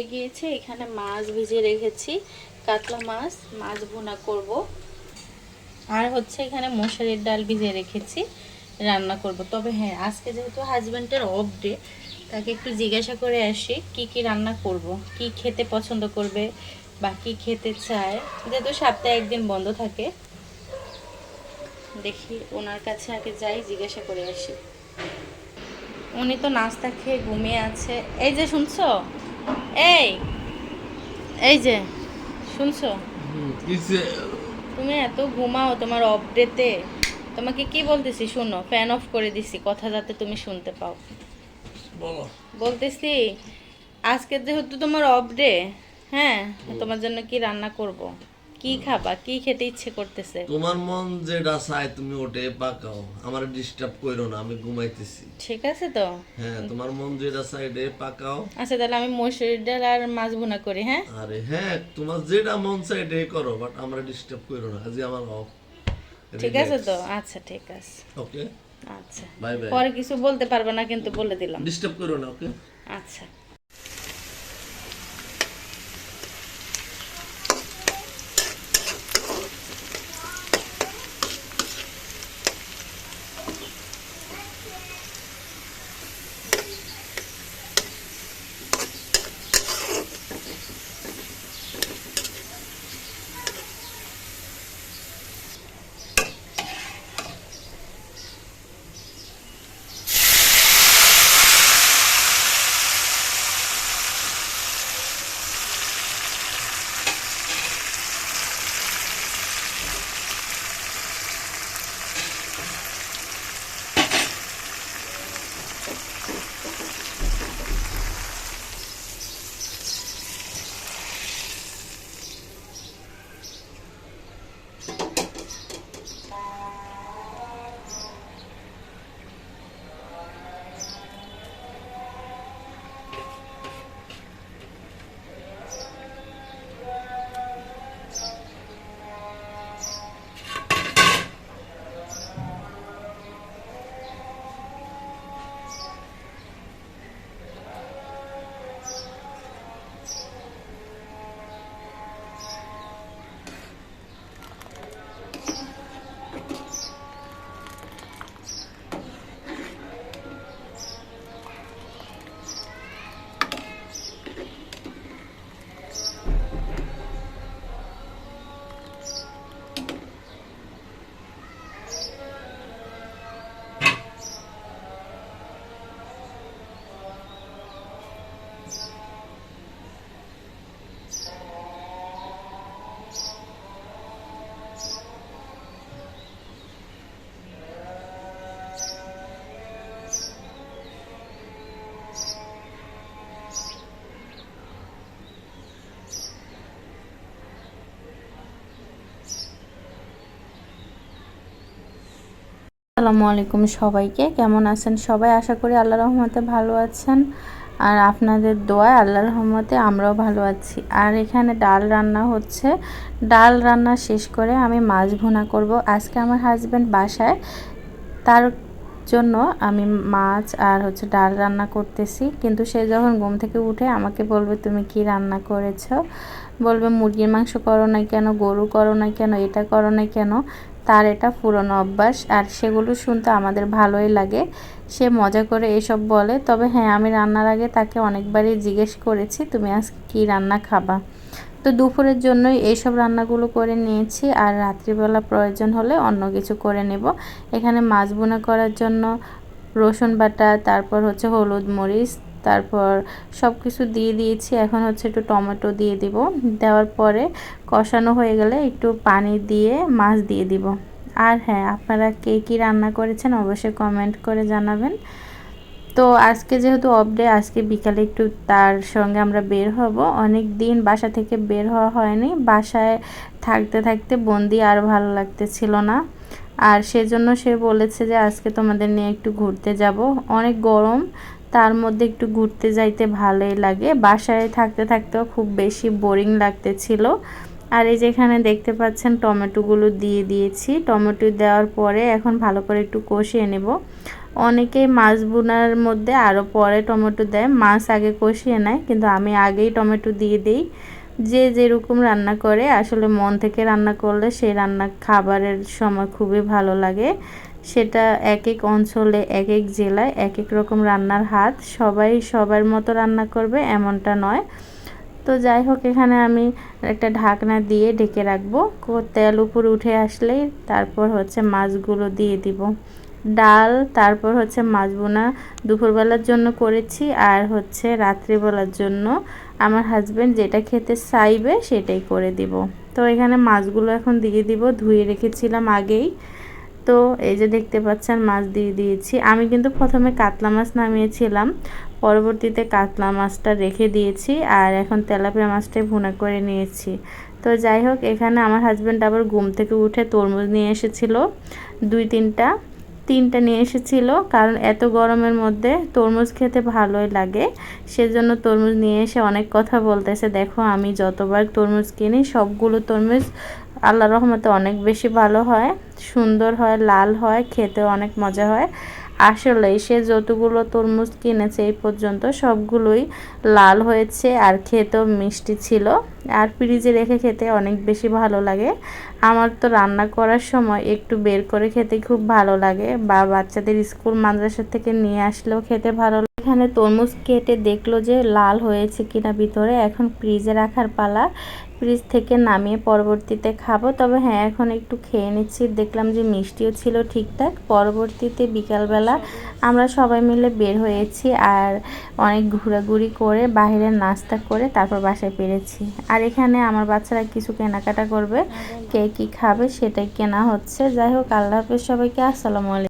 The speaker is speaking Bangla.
হয়ে গিয়েছে, এখানে মাছ ভেজে রেখেছি, কাতলা মাছ মাছ ভুনা করব। আর হচ্ছে এখানে মশারির ডাল ভিজে রেখেছি, রান্না করব। তবে হ্যাঁ আজকে যেহেতু হাজব্যান্ডের অফ ডে তাকে একটু জিজ্ঞাসা করে আসি, কি কি রান্না করব, কি খেতে পছন্দ করবে বা কি খেতে চায়। যেহেতু সপ্তাহে একদিন বন্ধ থাকে, দেখি ওনার কাছে আগে যাই, জিজ্ঞাসা করে আসি। উনি তো নাস্তা খেয়ে ঘুমিয়ে আছে। এই যে শুনছো? এই এই যে শুনছো? তুমি এত ঘুমাও তোমার অপডেতে তোমাকে কি বলতেছি শোনো ফ্যান অফ করে দিছি কথা যাতে তুমি শুনতে পাও। বলতেছি আজকে যেহেতু তোমার অফ ডে হ্যাঁ তোমার জন্য কি রান্না করব? কি খাবা? কি খেতে ইচ্ছে করতেছে? তোমার মন যেটা চায় তুমি ওটে পাকাও। আমার ডিস্টার্ব করো না আমি ঘুমাইতেছি। ঠিক আছে তো? হ্যাঁ তোমার মন যেটা চায় এটা পাকাও। আচ্ছা তাহলে আমি মসুরির ডাল আর মাছ ভুনা করি হ্যাঁ? আরে হ্যাঁ তোমার যেটা মন চায় এটাই করো বাট আমরা ডিস্টার্ব করো না আজ আমার অফ। ঠিক আছে তো? আচ্ছা ঠিক আছে। ওকে আচ্ছা। বাই বাই পরে কিছু বলতে পারবে না কিন্তু বলে দিলাম। ডিস্টার্ব করো না ওকে আচ্ছা। আসসালামু আলাইকুম সবাইকে। কেমন আছেন সবাই? আশা করি আল্লাহ রহমতে ভালো আছেন। আর আপনাদের দোয়ায় আল্লাহ রহমতে আমরাও ভালো আছি। আর এখানে ডাল রান্না হচ্ছে। ডাল রান্না শেষ করে আমি মাছ ভুনা করব। আজকে আমার হাজব্যান্ড বাসায়। তার জন্য আমি মাছ আর হচ্ছে ডাল রান্না করতেছি। কিন্তু সে যখন ঘুম থেকে উঠে আমাকে বলবে, তুমি কি রান্না করেছ? বলবে, মুরগির মাংস করো না কেন? গরু করো না কেন? এটা করো না কেন? তার এটা পুরনো অভ্যাস আর সেগুলো শুনতে আমাদের ভালোই লাগে। সে মজা করে এসব বলে। তবে হ্যাঁ আমি রান্নার আগে তাকে অনেকবারই জিজ্ঞেস করেছি, তুমি আজকে কী রান্না খাবা? তো দুপুরের জন্যই এইসব রান্নাগুলো করে নিয়েছি আর রাত্রিবেলা প্রয়োজন হলে অন্য কিছু করে নেব। এখানে মাছ বোনা করার জন্য রসুন বাটা, তারপর হচ্ছে হলুদ মরিচ তারপর সব কিছু দিয়ে দিয়েছি। এখন হচ্ছে একটু টমেটো দিয়ে দিব। দেওয়ার পরে কষানো হয়ে গেলে একটু পানি দিয়ে মাছ দিয়ে দিব। আর হ্যাঁ আপনারা কে কী রান্না করেছেন অবশ্যই কমেন্ট করে জানাবেন। তো আজকে যেহেতু অফ ডে আজকে বিকালে একটু তার সঙ্গে আমরা বের হব। অনেক দিন বাসা থেকে বের হওয়া হয়নি। বাসায় থাকতে থাকতে বন্দি আর ভালো লাগতেছিল না। আর সেজন্য সে বলেছে যে, আজকে তোমাদের নিয়ে একটু ঘুরতে যাব। অনেক গরম তার মধ্যে একটু ঘুরতে যাইতে ভালোই লাগে। বাসায় থাকতে থাকতেও খুব বেশি বোরিং লাগতেছিল। আর এই যেখানে দেখতে পাচ্ছেন টমেটোগুলো দিয়ে দিয়েছি। টমেটো দেওয়ার পরে এখন ভালো করে একটু কষিয়ে নেব। অনেকেই মাছ বোনার মধ্যে আরও পরে টমেটো দেয়। মাছ আগে কষিয়ে নেয়, কিন্তু আমি আগেই টমেটো দিয়ে দিই। যে যেরকম রান্না করে, আসলে মন থেকে রান্না করলে সেই রান্না খাবারের সময় খুবই ভালো লাগে। সেটা এক এক অঞ্চলে এক এক জেলায় এক এক রকম রান্নার হাত। সবাই সবার মতো রান্না করবে, এমনটা নয়। তো যাই হোক, এখানে আমি একটা ঢাকনা দিয়ে ঢেকে রাখব। তেল উপর উঠে আসলেই তারপর হচ্ছে মাছগুলো দিয়ে দিব। ডাল, তারপর হচ্ছে মাছ বোনা দুপুরবেলার জন্য করেছি আর হচ্ছে রাত্রিবেলার জন্য আমার হাজব্যান্ড যেটা খেতে চাইবে সেটাই করে দিব। তো এখানে মাছগুলো এখন দিয়ে দিব। ধুয়ে রেখেছিলাম আগেই। তো এই যে দেখতে পাচ্ছেন, মাছ দিয়ে দিয়েছি। আমি কিন্তু প্রথমে কাতলা মাছ নামিয়েছিলাম, পরবর্তীতে কাতলা মাছটা রেখে দিয়েছি আর এখন তেলাপিয়া মাছটাই ভুনা করে নিয়েছি। তো যাই হোক, এখানে আমার হাজব্যান্ড আবার ঘুম থেকে উঠে তরমুজ নিয়ে এসেছিল, দুই তিনটা তিনটা নিয়ে এসেছিল, কারণ এত গরমের মধ্যে তরমুজ খেতে ভালোই লাগে। সেজন্য তরমুজ নিয়ে এসে অনেক কথা বলতেছে, দেখো, আমি যতবার তরমুজ কিনি, সবগুলো তরমুজ আল্লাহ রহমতে অনেক বেশি ভালো হয়, সুন্দর হয়, লাল হয় খেতে অনেক মজা হয়। আসলে সে যতগুলো তরমুজ কিনেছে এই পর্যন্ত সবগুলোই লাল হয়েছে আর খেতেও মিষ্টি ছিল। আর ফ্রিজে রেখে খেতে অনেক বেশি ভালো লাগে। আমার তো রান্না করার সময় একটু বের করে খেতে খুব ভালো লাগে বা বাচ্চাদের স্কুল মাদ্রাসা থেকে নিয়ে আসলেও খেতে ভালো লাগে। এখানে তরমুজ কেটে দেখল যে লাল হয়েছে কিনা ভিতরে, এখন ফ্রিজে রাখার পালা। ফ্রিজ থেকে নামিয়ে পরবর্তীতে খাব। তবে হ্যাঁ এখন একটু খেয়ে নিচ্ছি। দেখলাম যে মিষ্টিও ছিল ঠিকঠাক। পরবর্তীতে বিকালবেলা আমরা সবাই মিলে বের হয়েছি আর অনেক ঘোরাঘুরি করে বাইরে নাস্তা করে তারপর বাসায় পেরেছি আর এখানে আমার বাচ্চারা কিছু কেনাকাটা করবে, কে কী খাবে সেটাই কেনা হচ্ছে। যাই হোক, আল্লাহ হাফেজ সবাইকে আসসালামু আলাইকুম।